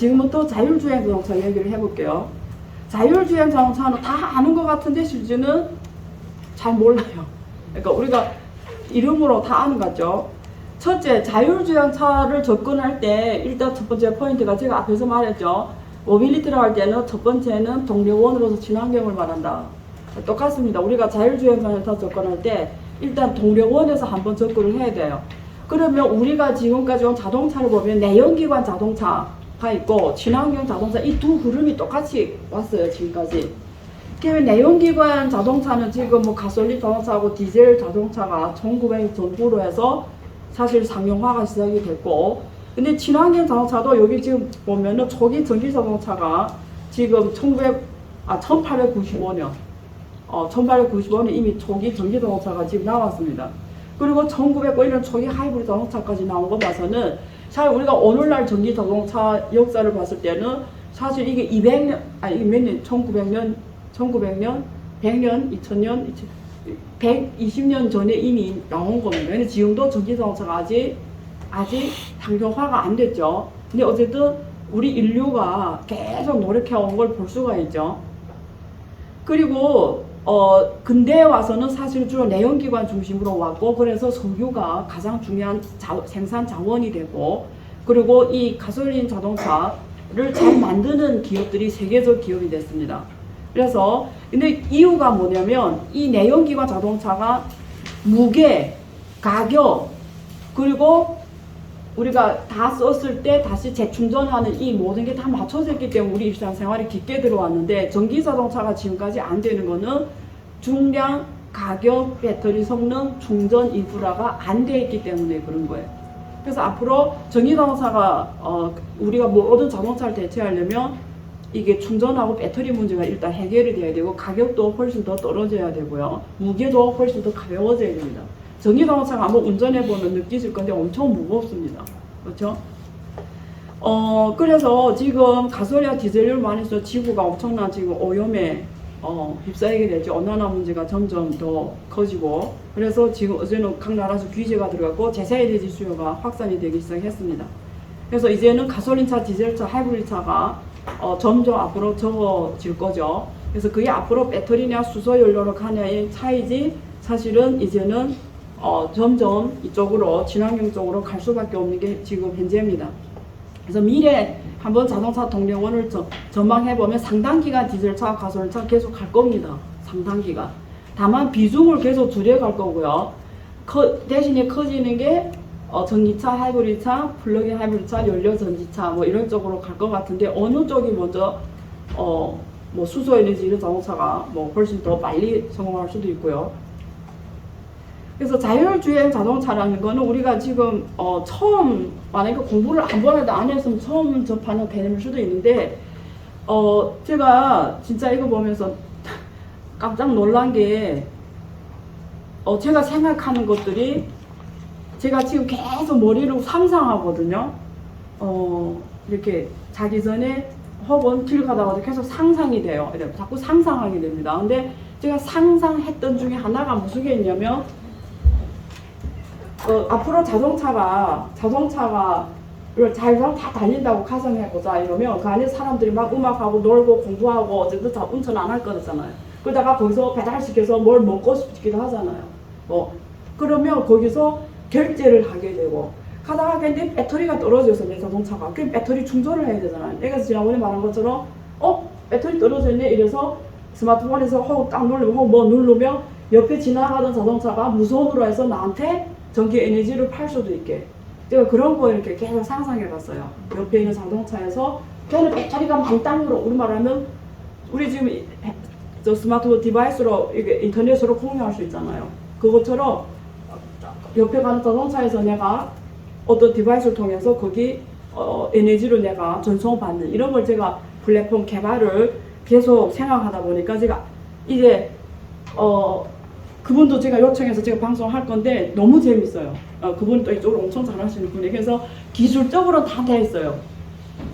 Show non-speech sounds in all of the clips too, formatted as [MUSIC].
자, 지금부터 자율주행 자동차 얘기를 해볼게요. 자율주행 자동차는 다 아는 것 같은데 실제는 잘 몰라요. 그러니까 우리가 이름으로 다 아는 것 같죠. 첫째, 자율주행 차를 접근할 때 일단 첫 번째 포인트가 제가 앞에서 말했죠. 모빌리티라고 할 때는 첫 번째는 동력원으로서 친환경을 말한다. 똑같습니다. 우리가 자율주행차 접근할 때 일단 동력원에서 한번 접근을 해야 돼요. 그러면 우리가 지금까지 온 자동차를 보면 내연기관 자동차 가 있고 친환경 자동차 이 두 흐름이 똑같이 왔어요 지금까지. 그러면 내연기관 자동차는 지금 뭐 가솔린 자동차하고 디젤 자동차가 1900 전후로 해서 사실 상용화가 시작이 됐고 근데 친환경 자동차도 여기 지금 보면은 초기 전기 자동차가 지금 1900, 아 1895년 어 1895년 이미 초기 전기 자동차가 지금 나왔습니다. 그리고 1901년 초기 하이브리드 자동차까지 나온 거 봐서는 사실 우리가 오늘날 전기 자동차 역사를 봤을 때는 사실 이게 200년 아니 몇 년? 1900년, 1900년, 100년, 2000년, 120년 전에 이미 나온 겁니다. 근데 지금도 전기 자동차가 아직 아직 상용화가 안 됐죠. 근데 어쨌든 우리 인류가 계속 노력해 온 걸 볼 수가 있죠. 그리고 어 근대에 와서는 사실 주로 내연기관 중심으로 왔고 그래서 석유가 가장 중요한 자- 생산 자원이 되고 그리고 이 가솔린 자동차를 잘 만드는 기업들이 세계적 기업이 됐습니다. 그래서 근데 이유가 뭐냐면 이 내연기관 자동차가 무게, 가격 그리고 우리가 다 썼을 때 다시 재충전하는 이 모든 게 다 맞춰져 있기 때문에 우리 일상생활이 깊게 들어왔는데 전기 자동차가 지금까지 안 되는 거는 중량, 가격, 배터리 성능, 충전 인프라가 안 돼 있기 때문에 그런 거예요. 그래서 앞으로 전기 자동차가 어, 우리가 모든 자동차를 대체하려면 이게 충전하고 배터리 문제가 일단 해결이 돼야 되고 가격도 훨씬 더 떨어져야 되고요. 무게도 훨씬 더 가벼워져야 됩니다. 전기 자동차가 한번 운전해 보면 느끼실 건데 엄청 무겁습니다. 그렇죠? 어 그래서 지금 디젤을 많이 써 지구가 엄청난 지금 오염에 어, 휩싸이게 되죠. 온난화 문제가 점점 더 커지고 그래서 지금 어제는 각 나라에서 규제가 들어갔고 재생에너지 수요가 확산이 되기 시작했습니다. 그래서 이제는 가솔린차, 디젤차, 하이브리드차가 어, 점점 앞으로 적어질 거죠. 그래서 그게 앞으로 배터리냐 수소 연료로 가냐의 차이지 사실은 이제는 어, 점점 이쪽으로 친환경 쪽으로 갈 수밖에 없는 게 지금 현재입니다. 그래서 미래 한번 자동차 동력원을 저- 전망해 보면 상당 기간 디젤차, 가솔린차 계속 갈 겁니다. 상당 기간. 다만 비중을 계속 줄여갈 거고요. 커- 대신에 커지는 게 어, 전기차, 하이브리드차, 플러그인 하이브리드차, 연료 전지차 뭐 이런 쪽으로 갈 것 같은데 어느 쪽이 먼저 어, 뭐 수소 에너지 이런 자동차가 뭐 훨씬 더 빨리 성공할 수도 있고요. 그래서 자율주행 자동차라는 거는 우리가 지금 어 처음 만약에 공부를 한 번이라도 안 했으면 처음 접하는 개념일 수도 있는데 어 제가 진짜 이거 보면서 깜짝 놀란 게 어, 제가 생각하는 것들이 제가 지금 계속 머리로 상상하거든요. 어, 이렇게 자기 전에 혹은 길 가다가도 계속 상상이 돼요. 자꾸 상상하게 됩니다. 근데 제가 상상했던 중에 하나가 무슨 게 있냐면 어, 앞으로 자동차가 자동차가 잘다 달린다고 가정해보자 이러면 그 안에 사람들이 막 음악하고 놀고 공부하고 어쨌든 다 운전 안 할 거잖아요. 그러다가 거기서 배달시켜서 뭘 먹고 싶기도 하잖아요. 뭐 그러면 거기서 결제를 하게 되고 가다가 근데 배터리가 떨어져서 내 자동차가 그럼 배터리 충전을 해야 되잖아요. 내가 지난번에 말한 것처럼 어 배터리 떨어졌네 이래서 스마트폰에서 혹딱 누르면 혹뭐 누르면 옆에 지나가던 자동차가 무선으로 해서 나한테 전기 에너지를 팔 수도 있게 제가 그런 거 이렇게 계속 상상해 봤어요. 옆에 있는 자동차에서 걔는 배터리가 만땅으로 우리 말 하면 우리 지금 이- 저 스마트 디바이스로 이게 인터넷으로 공유할 수 있잖아요. 그것처럼 옆에 가는 자동차에서 내가 어떤 디바이스를 통해서 거기 어, 에너지를 내가 전송받는 이런 걸 제가 플랫폼 개발을 계속 생각하다 보니까 제가 이제 어 그분도 제가 요청해서 제가 방송할 건데 너무 재밌어요. 어, 그분이 또 이쪽으로 엄청 잘하시는 분이 그래서 기술적으로 다 돼 있어요.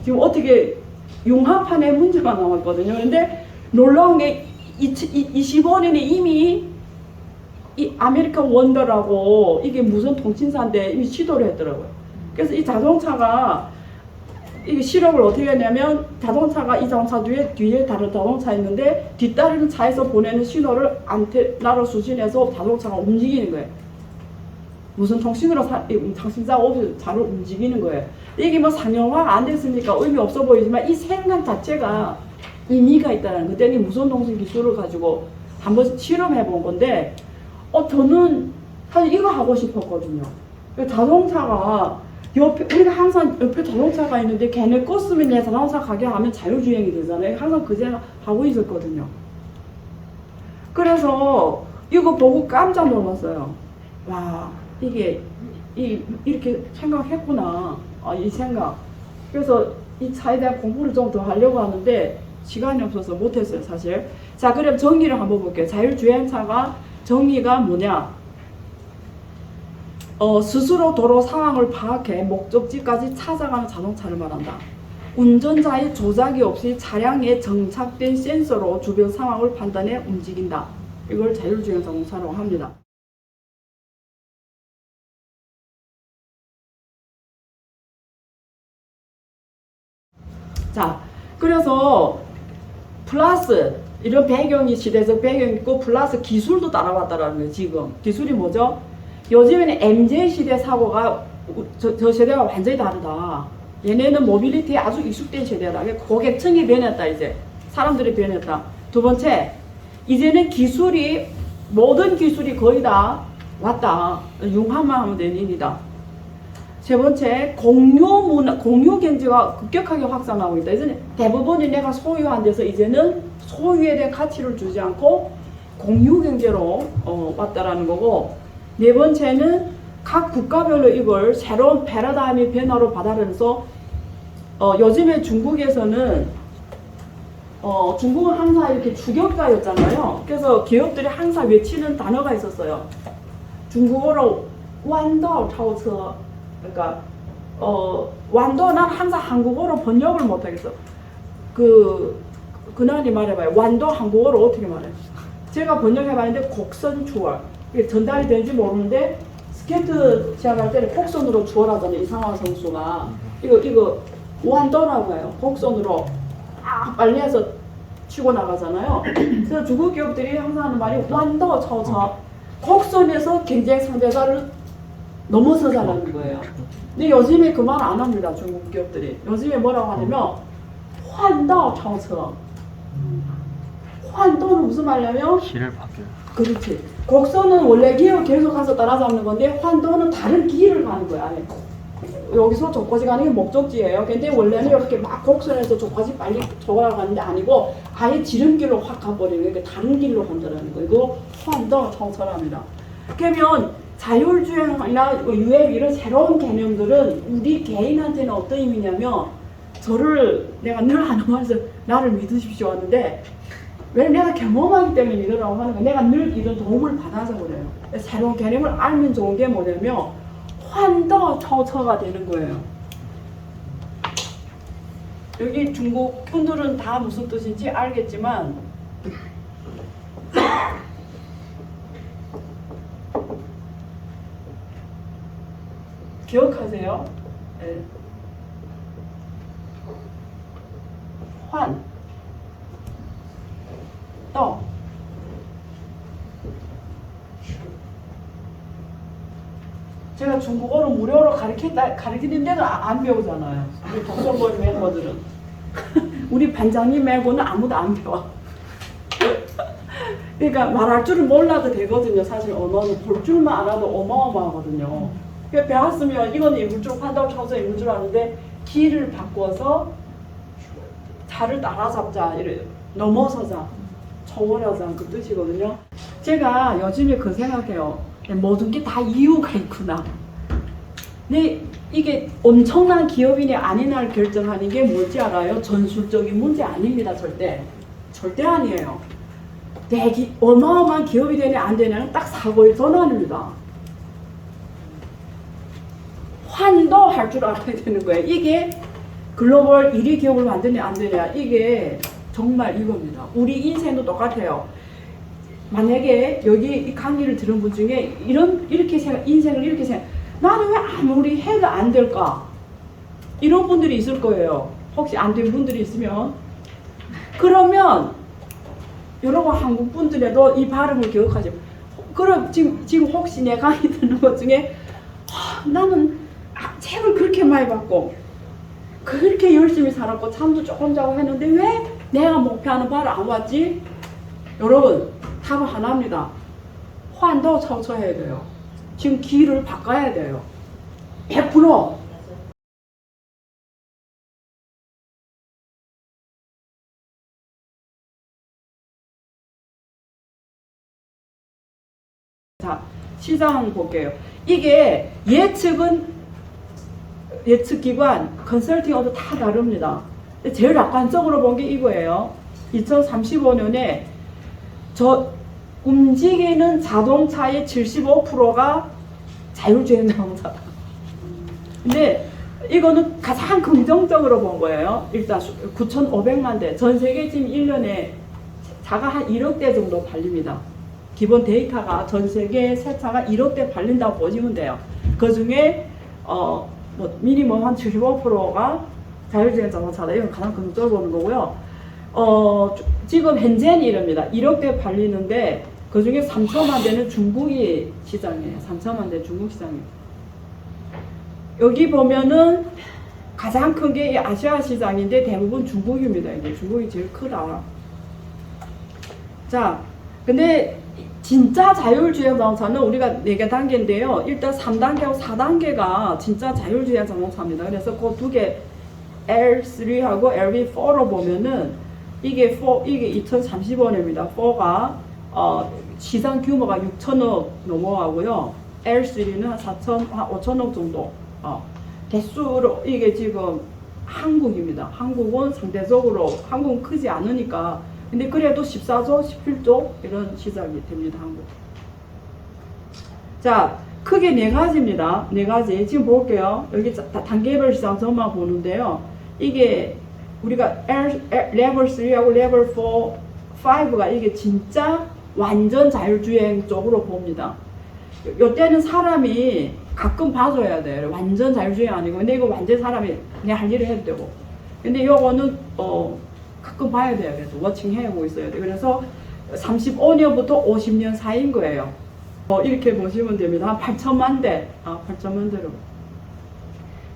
지금 어떻게 융합판에 문제가 나왔거든요. 근데 놀라운 게 25년에 이미 이 아메리칸 원더라고 이게 무슨 통신사인데 이미 시도를 했더라고요. 그래서 이 자동차가 이게 실험을 어떻게 했냐면 자동차가 이 자동차 뒤에 뒤에 다른 자동차 있는데 뒤따르는 차에서 보내는 신호를 안테나로 수신해서 자동차가 움직이는 거예요. 무슨 통신으로 사, 이 통신사 없이 차를 움직이는 거예요. 이게 뭐 상용화가 안 됐으니까 의미 없어 보이지만 이 생각 자체가 의미가 있다는 그때는 무선 통신 기술을 가지고 한번 실험해 본 건데 어 저는 사실 이거 하고 싶었거든요. 그 자동차가 옆에 우리가 항상 옆에 자동차가 있는데 걔네 껐으면 내 자동차 가게 하면 자율주행이 되잖아요. 항상 그 생각 하고 있었거든요. 그래서 이거 보고 깜짝 놀랐어요. 와 이게 이, 이렇게 생각했구나. 아, 이 생각. 그래서 이 차에 대한 공부를 좀 더 하려고 하는데 시간이 없어서 못했어요, 사실. 자, 그럼 정의를 한번 볼게요. 자율주행차가 정의가 뭐냐? 어, 스스로 도로 상황을 파악해 목적지까지 찾아가는 자동차를 말한다. 운전자의 조작이 없이 차량에 정착된 센서로 주변 상황을 판단해 움직인다. 이걸 자율주행 자동차라고 합니다. 자, 그래서 플러스 이런 배경이 시대적 배경이 있고 플러스 기술도 따라왔다라는 거예요. 지금 기술이 뭐죠? 요즘에는 MZ 시대 사고가 우- 저, 저 세대가 완전히 다르다. 얘네는 모빌리티에 아주 익숙된 세대다. 고객층이 변했다 이제 사람들이 변했다. 두 번째 이제는 기술이 모든 기술이 거의 다 왔다. 융합만 하면 되는 일이다. 세 번째, 공유 문화, 공유 경제가 급격하게 확산하고 있다. 이제는 대부분이 내가 소유한 데서 이제는 소유에 대한 가치를 주지 않고 공유 경제로 어, 왔다라는 거고, 네 번째는 각 국가별로 이걸 새로운 패러다임의 변화로 받아들여서 어, 요즘에 중국에서는 어, 중국은 항상 이렇게 주격가였잖아요. 그래서 기업들이 항상 외치는 단어가 있었어요. 중국어로 완도 차오처 그러니까 어 완도 난 항상 한국어로 번역을 못하겠어. 그 그날이 말해봐요. 완도 한국어로 어떻게 말해? 제가 번역해봤는데 곡선 추월 이게 전달이 되는지 모르는데 스케이트 시작할 때는 곡선으로 추월하잖아요. 이상화 선수가 이거 이거 완도라고 해요. 곡선으로 아 빨리 해서 치고 나가잖아요. 그래서 중국 기업들이 항상 하는 말이 완도 차오차 곡선에서 경쟁 상대자를 넘어서자라는 거예요. 근데 요즘에 그 말 안 합니다. 중국 기업들이. 요즘에 뭐라고 하냐면 환도 차오처. 환도는 무슨 말이냐면 길을 바뀌어요. 그렇지. 곡선은 원래 기어 계속 가서 따라잡는 건데 환도는 다른 길을 가는 거야. 여기서 저까지 가는 게 목적지예요. 근데 원래는 이렇게 막 곡선에서 저까지 빨리 돌아가는 게 아니고 아예 지름길로 확 가버리는 게 다른 길로 간다는 거. 이거 환도 청설합니다. 그러면 자율주행이나 유앱 이런 새로운 개념들은 우리 개인한테는 어떤 의미냐면 저를 내가 늘 [LAUGHS] 하는 말에서 나를 믿으십시오 하는데 왜냐면 내가 경험하기 때문에 믿으라고 하는 거야. 내가 늘 이런 도움을 받아서 그래요. 새로운 개념을 알면 좋은 게 뭐냐면 환더 처처가 되는 거예요. 여기 중국 분들은 다 무슨 뜻인지 알겠지만 [LAUGHS] 기억하세요? 예. 환, 떠. 제가 중국어를 무료로 가르친다, 가르치는 데는 아- 안 배우잖아요. 우리 독서벌 멤버들은. [LAUGHS] 우리 반장님 말고는 아무도 안 배워. [LAUGHS] 그러니까 말할 줄을 몰라도 되거든요. 사실 언어는 볼 줄만 알아도 어마어마하거든요. 그러니까 배웠으면 이건 읽을 줄 판다고 쳐서 읽을 줄 아는데 길을 바꿔서 차를 따라잡자, 이래 넘어서자, 초월하자 그 뜻이거든요. 제가 요즘에 그 생각해요. 모든 게 다 이유가 있구나. 네, 이게 엄청난 기업인이 아니냐를 결정하는 게 뭔지 알아요? 전술적인 문제 아닙니다, 절대. 절대 아니에요. 대기, 어마어마한 기업이 되냐, 안 되냐는 딱 사고의 전환입니다. 환도할 줄 알아야 되는 거예요. 이게 글로벌 1위 기업을 만드냐, 안 되냐, 이게 정말 이겁니다. 우리 인생도 똑같아요. 만약에 여기 이 강의를 들은 분 중에 이런 이렇게 생각, 인생을 이렇게 생각, 나는 왜 아무리 해도 안 될까? 이런 분들이 있을 거예요. 혹시 안 된 분들이 있으면. 그러면 여러분 한국 분들에도 이 발음을 기억하죠. 그럼 지금 지금 혹시 내 강의 듣는 것 중에 아, 나는 아, 책을 그렇게 많이 봤고 그렇게 열심히 살았고 잠도 조금 자고 했는데 왜 내가 목표하는 바를 안 왔지? 여러분 답은 하나입니다. 환도 청소해야 돼요. 지금 길을 바꿔야 돼요. 100% 자, 시장 볼게요. 이게 예측은 예측 기관, 컨설팅업도 다 다릅니다. 제일 낙관적으로 본 게 이거예요. 2035년에 저 움직이는 자동차의 75%가 자율주행 자동차다. 근데 이거는 가장 긍정적으로 본 거예요. 일단 9,500만 대. 전 세계 지금 1년에 차가 한 1억 대 정도 팔립니다. 기본 데이터가 전 세계 새 차가 1억 대 팔린다고 보시면 돼요. 그 중에 어, 뭐 미니멈 한 75%가 자율주행 자동차다. 이건 가장 긍정적으로 보는 거고요. 어, 주- 지금 현재는 이럽니다. 1억 대 팔리는데 그 중에 3천만 대는 중국이 시장이에요. 3천만 대 중국 시장이에요. 여기 보면은 가장 큰 게 아시아 시장인데 대부분 중국입니다. 이게 중국이 제일 크다. 자, 근데 진짜 자율주행 자동차는 우리가 4개 단계인데요. 일단 3단계하고 4단계가 진짜 자율주행 자동차입니다. 그래서 그 두 개 L3하고 LV4로 보면은 이게 4, 이게 2030원입니다. 4가 어, 시장 규모가 6천억 넘어가고요. L3는 한 4천, 한 5천억 정도. 어, 대수로 이게 지금 한국입니다. 한국은 상대적으로 한국은 크지 않으니까 근데 그래도 14조, 17조 이런 시작이 됩니다. 한국. 자, 크게 네 가지입니다. 네 가지. 지금 볼게요. 여기 단계별 시장 저만 보는데요. 이게 우리가 레벨 3하고 레벨 4, 5가 이게 진짜 완전 자율주행 쪽으로 봅니다. 요- 요때는 사람이 가끔 봐줘야 돼요. 완전 자율주행 아니고. 근데 이거 완전 사람이 그냥 할 일을 해도 되고. 근데 요거는, 어, 가끔 봐야 돼요. 그래서 워칭 해 오고 있어야 돼요. 그래서 35년부터 50년 사이인 거예요. 어, 이렇게 보시면 됩니다. 한 8천만 대. 아, 8천만 대로.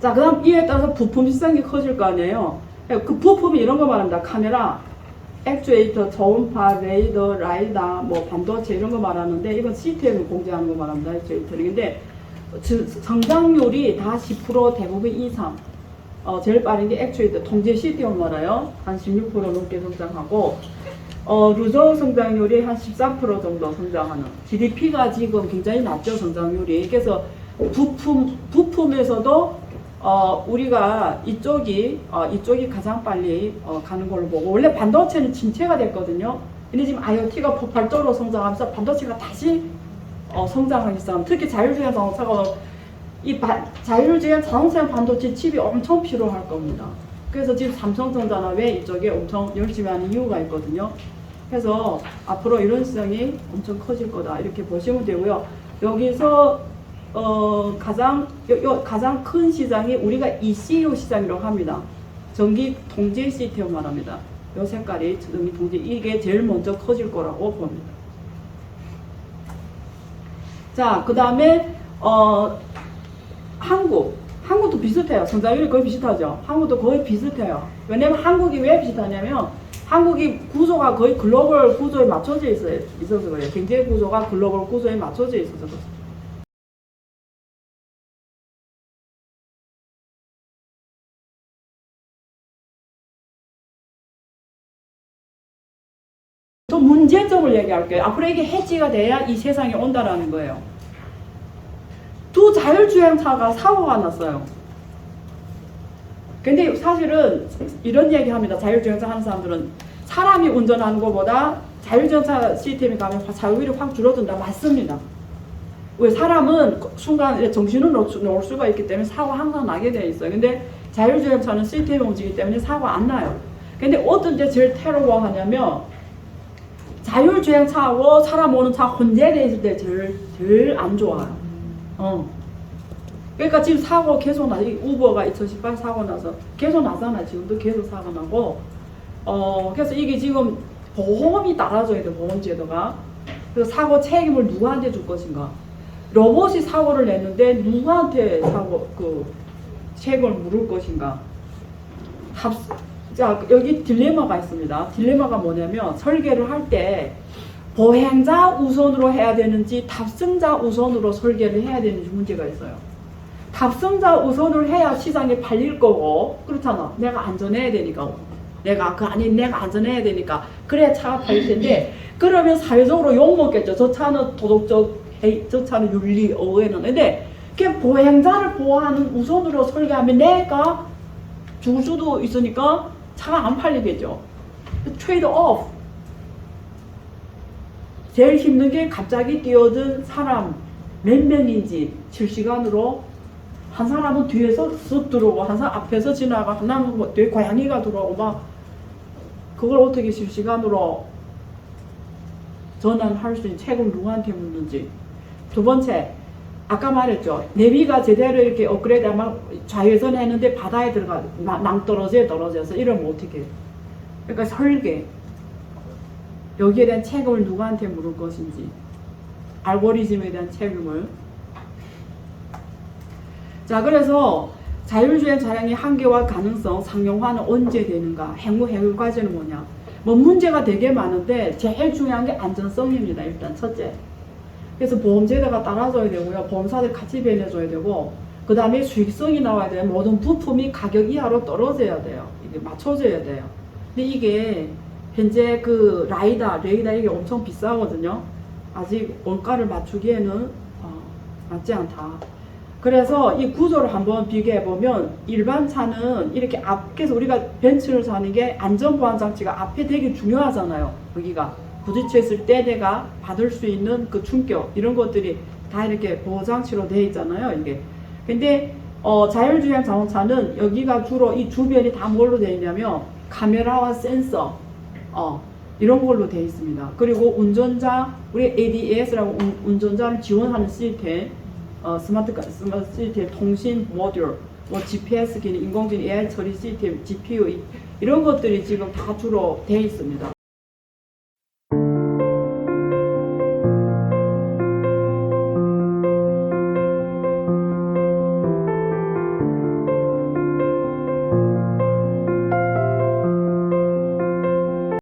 자, 그 다음 이에 따라서 부품 시장이 커질 거 아니에요. 그 부품이 이런 거 말합니다. 카메라, 액추에이터, 저음파, 레이더, 라이다, 뭐 반도체 이런 거 말하는데 이건 시스템을 공개하는 거 말합니다. 액추에이터는. 근데 저- 성장률이 다 10% 대부분 이상. 어, 제일 빠른 게 액추에이터 통제 시스템을 말아요. 한 16% 넘게 성장하고 어, 루저 성장률이 한 14% 정도 성장하는. GDP가 지금 굉장히 낮죠, 성장률이. 그래서 부품, 부품에서도 어, 우리가 이쪽이, 어, 이쪽이 가장 빨리 어, 가는 걸로 보고, 원래 반도체는 침체가 됐거든요. 근데 지금 IoT가 폭발적으로 성장하면서 반도체가 다시 어, 성장하기 시작합니다. 특히 자율주행 자동차가 이 바- 자율주행 자동차 반도체 칩이 엄청 필요할 겁니다. 그래서 지금 삼성전자나 왜 이쪽에 엄청 열심히 하는 이유가 있거든요. 그래서 앞으로 이런 시장이 엄청 커질 거다 이렇게 보시면 되고요. 여기서 어 가장 요, 요 가장 큰 시장이 우리가 ECU 시장이라고 합니다. 전기 통제 시스템 말합니다. 요 색깔이 전기 통제 이게 제일 먼저 커질 거라고 봅니다. 자, 그 다음에 어 한국 한국도 비슷해요. 성장률이 거의 비슷하죠. 한국도 거의 비슷해요. 왜냐면 한국이 왜 비슷하냐면 한국이 구조가 거의 글로벌 구조에 맞춰져. 있어서 그래요. 경제 구조가 글로벌 구조에 맞춰져 있어서. 또 문제점을 얘기할게요. 앞으로 이게 해지가 돼야 이 세상에 온다라는 거예요. 두 자율주행차가 사고가 났어요. 근데 사실은 이런 얘기 합니다. 자율주행차 하는 사람들은 사람이 운전하는 것보다 자율주행차 시스템이 가면 자율이 확 줄어든다. 맞습니다. 왜 사람은 순간 정신을 놓- 놓을 수가 있기 때문에 사고 항상 나게 돼 있어요. 근데 자율주행차는 시스템이 움직이기 때문에 사고 안 나요. 근데 어떤 게 제일 테러워하냐면 자율주행차하고 사람 오는 차 혼재돼 있을 때 제일 제일 안 좋아요. 어. 그러니까 지금 사고 계속 나, 이 우버가 2018 사고 나서 계속 나잖아. 지금도 계속 사고 나고. 어, 그래서 이게 지금 보험이 따라줘야 돼, 보험제도가. 그래서 사고 책임을 누구한테 줄 것인가. 로봇이 사고를 냈는데 누구한테 사고, 그, 책임을 물을 것인가. 합, 자, 여기 딜레마가 있습니다. 딜레마가 뭐냐면 설계를 할 때 보행자 우선으로 해야 되는지 탑승자 우선으로 설계를 해야 되는지 문제가 있어요. 탑승자 우선을 해야 시장에 팔릴 거고 그렇잖아. 내가 안전해야 되니까. 내가 그 아니 내가 안전해야 되니까 그래야 차가 팔릴 텐데 그러면 사회적으로 욕 먹겠죠. 저 차는 도덕적 헤이, 저 차는 윤리 어웨는 근데 그 보행자를 보호하는 우선으로 설계하면 내가 죽을 수도 있으니까 차가 안 팔리겠죠. 트레이드 오프. 제일 힘든 게 갑자기 뛰어든 사람 몇 명인지 실시간으로 한 사람은 뒤에서 쓱 들어오고 한 사람 앞에서 지나가 하나는 뭐 뒤에 고양이가 들어오고 막 그걸 어떻게 실시간으로 전환할 수 있는 책을 누구한테 묻는지 두 번째 아까 말했죠. 내비가 제대로 이렇게 업그레이드 하면 좌회전 했는데 바다에 들어가 나- 낭떠러지에 떨어져서 이러면 어떻게 해요? 그러니까 설계. 여기에 대한 책임을 누구한테 물을 것인지. 알고리즘에 대한 책임을. 자 그래서 자율주행 차량의 한계와 가능성 상용화는 언제 되는가? 행무 해결 과제는 뭐냐? 뭐 문제가 되게 많은데 제일 중요한 게 안전성입니다 일단 첫째 그래서 보험제도가 따라줘야 되고요. 보험사들 같이 배려줘야 되고 그 다음에 수익성이 나와야 돼요. 모든 부품이 가격 이하로 떨어져야 돼요. 이게 맞춰져야 돼요. 근데 이게 현재 그 라이다 레이다 이게 엄청 비싸거든요. 아직 원가를 맞추기에는 어, 맞지 않다. 그래서 이 구조를 한번 비교해 보면 일반 차는 이렇게 앞에서 우리가 벤츠를 사는 게 안전 보안 장치가 앞에 되게 중요하잖아요. 여기가 부딪혔을 때 내가 받을 수 있는 그 충격 이런 것들이 다 이렇게 보호 장치로 되어 있잖아요. 이게 근데 어, 자율주행 자동차는 여기가 주로 이 주변이 다 뭘로 되어 있냐면 카메라와 센서 어, 이런 걸로 되어 있습니다. 그리고 운전자 우리 ADAS라고 운, 운전자를 지원하는 시스템 어, 스마트 카- 스마트 시스템 통신 모듈, 뭐 GPS 기능, 인공지능 AI 처리 시스템, GPU 이- 이런 것들이 지금 다 주로 되어 있습니다.